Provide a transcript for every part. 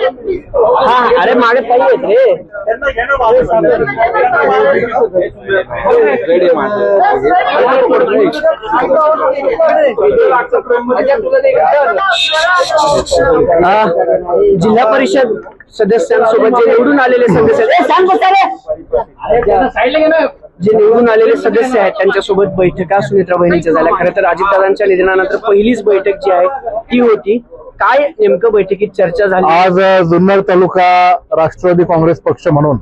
हा अरे मागे ताई आहेत रे. हा, जिल्हा परिषद सदस्यांसोबत जे निवडून आलेले सदस्य. जे निवडून आलेले सदस्य आहेत त्यांच्यासोबत बैठका सुनेत्रा बहिणीच्या झाल्या. खरं तर अजितदादांच्या निधनानंतर पहिलीच बैठक जी आहे ती होती. काय नेमकं बैठकीत चर्चा झाली? आज जुन्नर तालुका राष्ट्रवादी काँग्रेस पक्ष म्हणून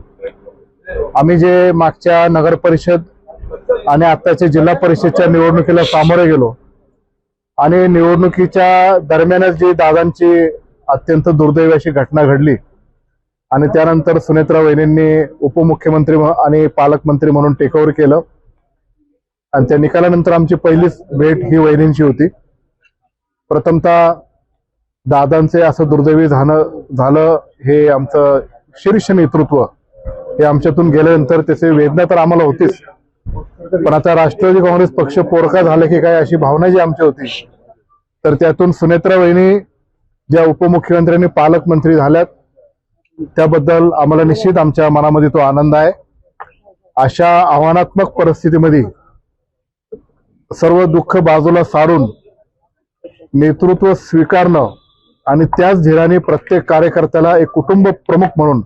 आम्ही जे मागच्या नगर परिषद आणि आताच्या जिल्हा परिषदच्या निवडणुकीला सामोरे गेलो आणि निवडणुकीच्या दरम्यानच जी दादांची अत्यंत दुर्दैवी अशी घटना घडली आणि त्यानंतर सुनेत्रा वहिनींनी उपमुख्यमंत्री आणि पालकमंत्री म्हणून टेकओव्हर केलं आणि त्या निकालानंतर आमची पहिलीच भेट ही वहिनींची होती. प्रथमतः दादांचे असं दुर्दैवी झालं झालं हे आमचं शीर्ष नेतृत्व. हे आमच्यातून गेल्यानंतर त्याचे वेदना तर आम्हाला होतीच. पण आता राष्ट्रवादी काँग्रेस पक्ष पोरका झाला की काय अशी भावना जी आमची होती. तर त्यातून सुनेत्रा वहिनी ज्या उपमुख्यमंत्र्यांनी पालकमंत्री झाल्यात त्याबद्दल आम्हाला निश्चित आमच्या मनामध्ये तो आनंद आहे. अशा आव्हानात्मक परिस्थितीमध्ये सर्व दुःख बाजूला सारून नेतृत्व स्वीकारणं आणि त्याच धीराने प्रत्येक कार्यकर्त्याला एक कुटुंब प्रमुख म्हणून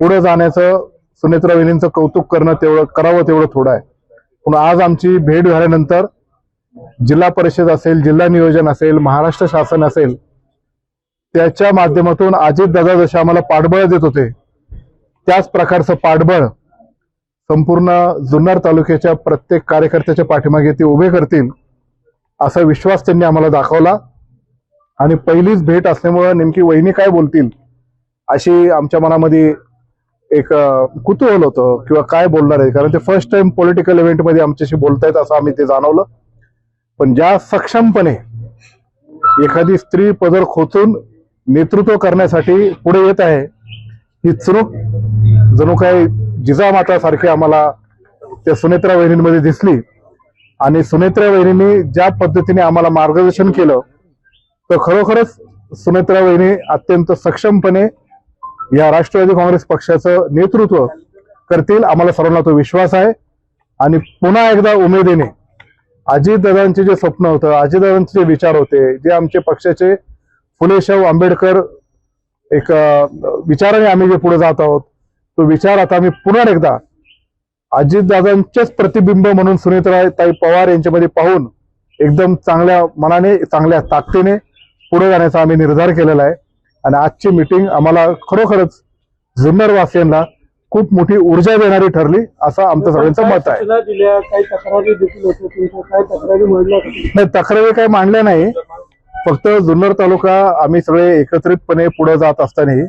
पुढे जाण्याचं सुनेत्रा वेलींचं कौतुक करणं तेवढं करावं तेवढं थोडं आहे. पण आज आमची भेट झाल्यानंतर जिल्हा परिषद असेल जिल्हा नियोजन असेल महाराष्ट्र शासन असेल त्याच्या माध्यमातून अजित दादा जसे आम्हाला पाठबळ देत होते त्याच प्रकारचं पाठबळ संपूर्ण जुन्नर तालुक्याच्या प्रत्येक कार्यकर्त्याच्या पाठीमागे ते उभे करतील असा विश्वास त्यांनी आम्हाला दाखवला. आणि पहिलीच भेट असल्यामुळं नेमकी वहिनी काय बोलतील अशी आमच्या मनामध्ये एक कुतूहल होतं किंवा काय बोलणार आहे? कारण ते फर्स्ट टाइम पॉलिटिकल इव्हेंटमध्ये आमच्याशी बोलतायत असं आम्ही ते जाणवलं. पण ज्या सक्षमपणे एखादी स्त्री पदर खोचून नेतृत्व करण्यासाठी पुढे येत आहे ही चुणूक जणू काय जिजामातासारखी आम्हाला त्या सुनेत्रा वहिनींमध्ये दिसली. आणि सुनेत्रा वहिनींनी ज्या पद्धतीने आम्हाला मार्गदर्शन केलं तर खरोखरच सुनेत्रा वहिनी अत्यंत सक्षमपणे या राष्ट्रवादी काँग्रेस पक्षाचं नेतृत्व करतील आम्हाला सर्वांना तो विश्वास आहे. आणि पुन्हा एकदा उमेदीने अजितदादांचे जे स्वप्न होतं अजितदादांचे जे विचार होते जे आमचे पक्षाचे फुलेशाहू आंबेडकर एक विचाराने आम्ही जे पुढे जात आहोत तो विचार आता आम्ही पुन्हा एकदा अजितदादांचेच प्रतिबिंब म्हणून सुनेत्रा ताई पवार यांच्यामध्ये पाहून एकदम चांगल्या मनाने चांगल्या ताकदीने पुढे जाण्याचा आम्ही निर्धार केलेला आहे. आणि आजची मिटिंग आम्हाला खरोखरच जुन्नर वासियांना खूप मोठी ऊर्जा देणारी ठरली असं आमचं सगळ्यांचं मत आहे? नाही तक्रारी काही मांडल्या नाही. फक्त जुन्नर तालुका आम्ही सगळे एकत्रितपणे पुढे जात असताना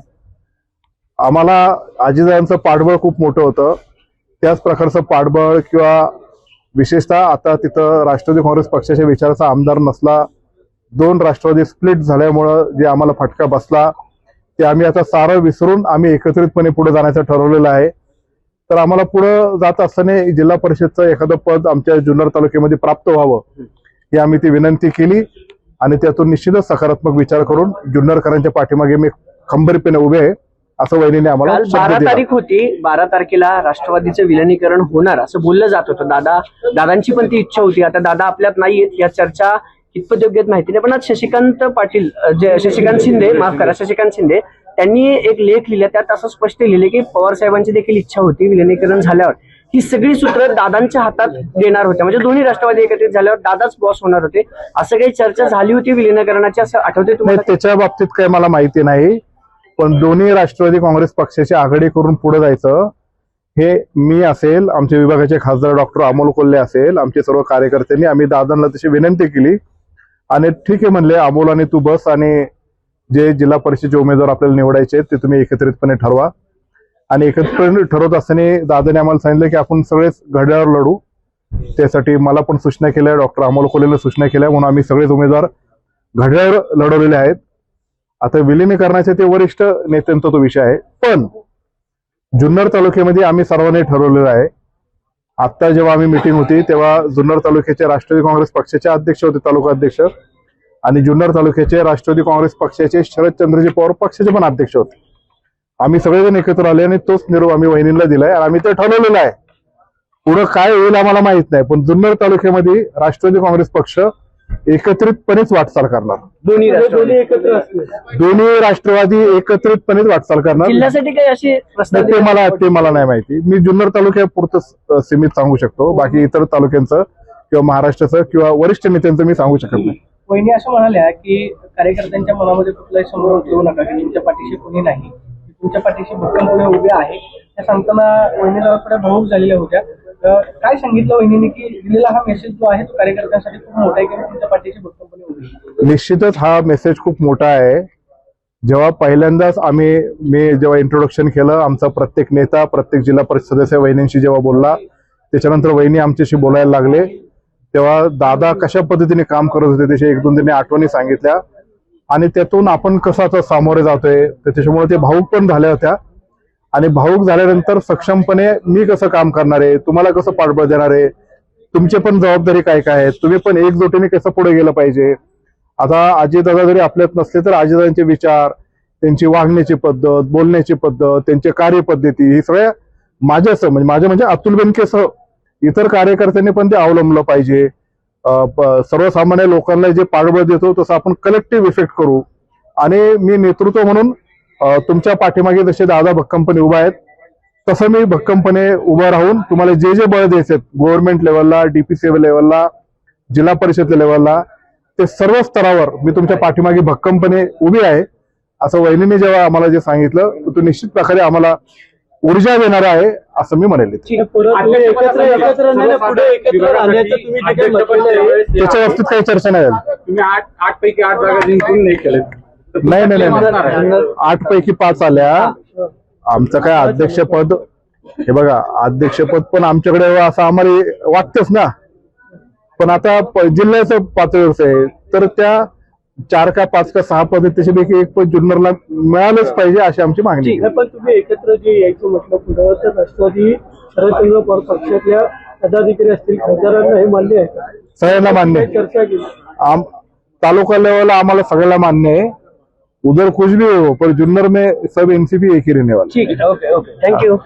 आम्हाला आजीदारांचं पाठबळ खूप मोठं होतं. त्याच प्रकारचं पाठबळ किंवा विशेषतः आता तिथं राष्ट्रवादी काँग्रेस पक्षाच्या विचाराचा आमदार नसला दोन राष्ट्रवादी स्प्लिट झाल्यामुळं जे आम्हाला फटका बसला ते आम्ही आता सारं विसरून आम्ही एकत्रितपणे पुढे जाण्याचं ठरवलेलं आहे. तर आम्हाला पुढं जात असताना जिल्हा परिषदचं एखादं पद आमच्या जुन्नर तालुक्यामध्ये प्राप्त व्हावं ही आम्ही ती विनंती केली आणि त्यातून निश्चितच सकारात्मक विचार करून जुन्नरकरांच्या पाठीमागे मी खंबीरपणे उभे आहे असं वहिनीने आम्हाला बारा तारीख होती बारा तारखेला राष्ट्रवादीचं विलनीकरण होणार असं बोललं जात होतं. दादा दादांची पण ती इच्छा होती. आता दादा आपल्यात नाहीयेत या चर्चा कितपत योग्य माहिती नाही. पण आज शशिकांत पाटील जे शशिकांत शिंदे माफ करा शशिकांत शिंदे त्यांनी एक लेख लिहिला. त्यात असं स्पष्ट लिहिले की पवार साहेबांची देखील इच्छा होती विलिनीकरण झाल्यावर. ही सगळी सूत्र दादांच्या हातात देणार होत्या. म्हणजे दोन्ही राष्ट्रवादी एकत्रित झाल्यावर दादाच बॉस होणार होते. असं काही चर्चा झाली होती विलिनीकरणाची असं आठवते तुम्हाला? त्याच्या बाबतीत काही मला माहिती नाही. पण दोन्ही राष्ट्रवादी काँग्रेस पक्षाची आघाडी करून पुढे जायचं हे मी असेल आमचे विभागाचे खासदार डॉक्टर अमोल कोल्हे असेल आमचे सर्व कार्यकर्त्यांनी आम्ही दादांना तशी विनंती केली आणि ठीक आहे म्हणले अमोल आणि तू बस आणि जे जिल्हा परिषदेचे उमेदवार आपल्याला निवडायचे ते तुम्ही एकत्रितपणे ठरवा. आणि एकत्रितपणे ठरवत असताना दादाने आम्हाला सांगितलं की आपण सगळेच घड्याळावर लढू. त्यासाठी मला पण सूचना केल्या डॉक्टर अमोल कोलेला सूचना केल्या म्हणून आम्ही सगळेच उमेदवार घड्याळ लढवलेले आहेत. आता विलिनीकरणाचे ते वरिष्ठ नेत्यांचा तो विषय आहे. पण जुन्नर तालुक्यामध्ये आम्ही सर्वांनी ठरवलेलं आहे आता जेव्हा आम्ही मिटिंग होती तेव्हा जुन्नर तालुक्याचे राष्ट्रवादी काँग्रेस पक्षाचे अध्यक्ष होते तालुका अध्यक्ष. आणि जुन्नर तालुक्याचे राष्ट्रवादी काँग्रेस पक्षाचे शरदचंद्रजी पवार पक्षाचे पण अध्यक्ष होते. आम्ही सगळेजण एकत्र आले आणि तोच निरोप आम्ही वहिनीला दिलाय आणि आम्ही ते ठरवलेलं आहे. पुढं काय होईल आम्हाला माहीत नाही पण जुन्नर तालुक्यामध्ये राष्ट्रवादी काँग्रेस पक्ष एकत्रितपणेच वाटचाल करणार. दोन्ही म्हणजे राष्ट्रवादी. दोन्ही एकत्र असले दोन्ही राष्ट्रवादी एकत्रितपणेच वाटचाल करणार. जिल्ह्यासाठी काही अशी प्रस्ताव नाही, ते मला ते मला नाही माहिती. मी जुन्नर तालुक्यापुरतं सीमित सांगू शकतो. बाकी इतर तालुक्यांचं किंवा महाराष्ट्राचं किंवा वरिष्ठ नेत्यांचं मी सांगू शकत नाही. वहिनी असं म्हणाल्या की कार्यकर्त्यांच्या मनामध्ये कुठलाही संभ्रम ठेवू नका की तुमच्या पाठीशी कोणी नाही. तुमच्या पाठीशी भक्कमपणे उभे आहे. हे सांगताना वहिनी जरा थोड्या भाऊक झालेल्या होत्या. काय सांगितलं वहिनीने की दिलेला हा मेसेज जो आहे तो कार्यकर्त्यांसाठी खूप मोठा आहे की तुमच्या पाठीशी भक्कमपणे उभे निश्चितच हा मेसेज खूप मोठा आहे. जेव्हा पहिल्यांदाच आम्ही मी जेव्हा इंट्रोडक्शन केलं आमचा प्रत्येक नेता प्रत्येक जिल्हा परिषद सदस्य वहिनींशी जेव्हा बोलला त्याच्यानंतर वहिनी आमच्याशी बोलायला लागले. तेव्हा दादा कशा पद्धतीने काम करत होते त्याच्या एक दोन तिने आठवणी सांगितल्या. आणि त्यातून आपण कसं आता सामोरे जातोय त्याच्यामुळे ते भाऊक पण झाल्या होत्या. आणि भाऊक झाल्यानंतर सक्षमपणे मी कसं काम करणार आहे? तुम्हाला कसं पाठबळ देणार आहे? तुमची पण जबाबदारी काय काय आहे तुम्ही पण एकजुटीने कसं पुढे गेलं पाहिजे? आता आजीदादा जरी आपल्यात नसले तर आजीदादांचे विचार त्यांची वागण्याची पद्धत बोलण्याची पद्धत त्यांची कार्यपद्धती ही सगळ्या माझ्यासह म्हणजे माझ्या म्हणजे अतुल बेनकेसह इतर कार्यकर्त्यांनी पण ते अवलंबलं पाहिजे. सर्वसामान्य लोकांना जे पाठबळ देतो तसं आपण कलेक्टिव्ह इफेक्ट करू. आणि मी नेतृत्व म्हणून तुमच्या पाठीमागे जसे दादा भक्कमपणे उभा आहेत तसं मी भक्कमपणे उभं राहून तुम्हाला जे जे बळ द्यायचे गव्हर्नमेंट लेवलला डीपीसी लेवलला जिल्हा परिषद लेवलला ते सर्व स्तरावर मी तुमच्या पाठीमागे भक्कमपणे उभी आहे. असं वहिनीने जेव्हा आम्हाला जे सांगितलं तर तो निश्चित प्रकारे आम्हाला ऊर्जा देणार आहे असं मी म्हणेल त्याच्या बाबतीत काही चर्चा नाही झाली. तुम्ही आठ आठ पैकी आठ जागा जिंकून नाही केले नाही नाही नाही, आठ पैकी पाच आल्या. आमचं काय अध्यक्षपद हे बघा अध्यक्षपद पण आमच्याकडे असं आम्हाला वाटतंच ना. पण आता जिल्ह्याचं पातळीवरच आहे. तर त्या चार का पाच का सहा पद त्याच्यापैकी एक पद जुन्नरला मिळालंच पाहिजे अशी आमची मागणी पण तुम्ही एकत्र जे यायचं म्हटलं पुढं तर राष्ट्रवादी शरदचंद्र पवार पक्षातल्या पदाधिकारी असतील खासदारांना हे मान्य आहे? सगळ्यांना मान्य चर्चा केली. तालुका लेवलला आम्हाला सगळ्याला मान्य आहे. उधर कुछ भी हो पर जुन्नर में सब एनसीपी एक ही रहने वाला ठीक आहे ओके ओके थँक्यू